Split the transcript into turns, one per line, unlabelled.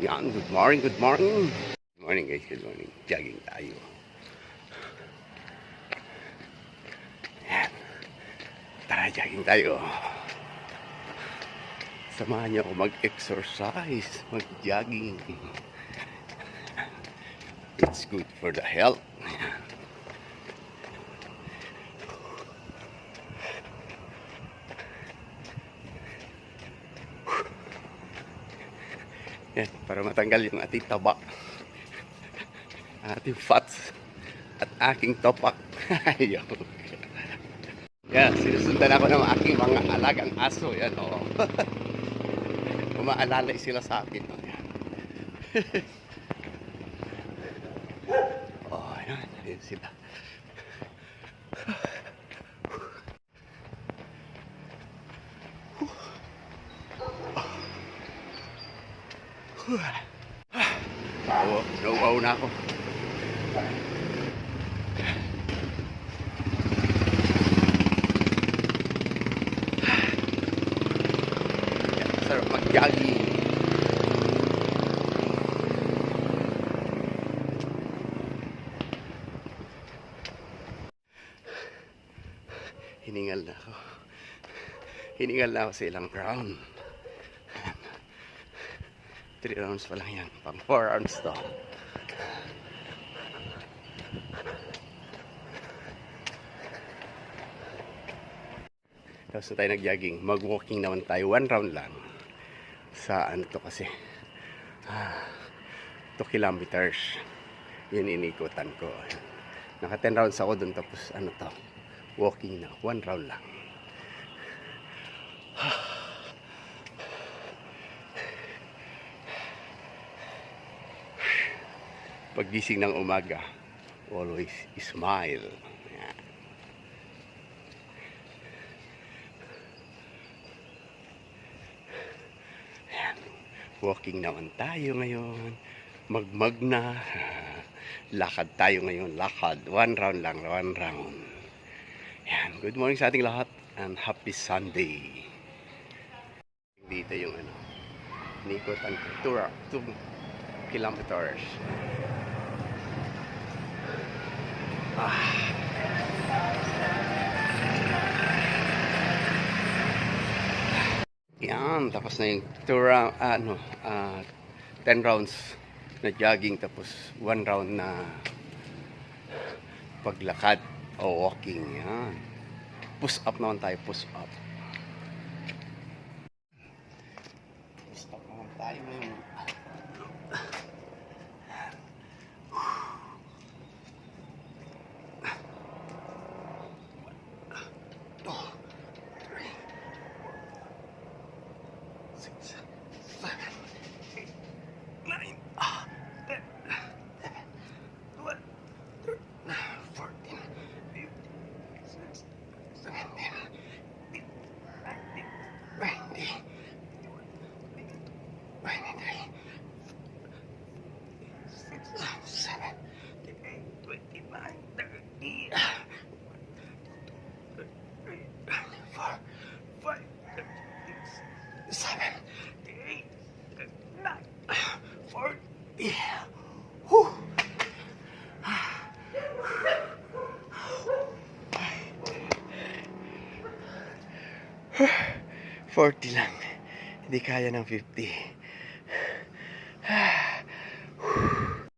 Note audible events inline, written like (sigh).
Yan, good morning, good morning. Good morning guys, good morning. Jogging tayo. Yan. Tara, jogging tayo. Samahan niyo ako mag-exercise, mag-jogging. It's good for the health. Yan, para matanggal yung ating taba. Ating fats. At aking topak. (laughs) Ayaw. Yan, sinusundan ako ng aking mga alagang aso. Yan, oo. (laughs) Umaalalay sila sa akin. Oh, yan. (laughs) oh, yan. Yan sila. Oo, nauuaw na ako. Sarap mag-jogging. Hiningal na ako. Hiningal na ako sa ilang round. Three rounds pa lang yan. Pang four rounds to. Tapos na tayo nag-jogging. Mag-walking naman tayo. One round lang. Sa ano to kasi. Ah, 2 kilometers. Yun inikutan ko. Naka 10 rounds ako dun. Tapos ano to. Walking na. One round lang. Paggising ng umaga, always smile. Yan. Walking naman tayo ngayon. Magmag na. (laughs) Lakad tayo ngayon. Lakad. One round lang. One round. Yan. Good morning sa ating lahat. And happy Sunday. Dito yung ano. Nikotan ko. Two, two kilometers. Yan, tapos na yung two round, ano, ah, 10 rounds na jogging, tapos one round na paglakad o walking. Yan. Push up naman tayo, push up. Nazis. 40 lang. Hindi kaya ng 50.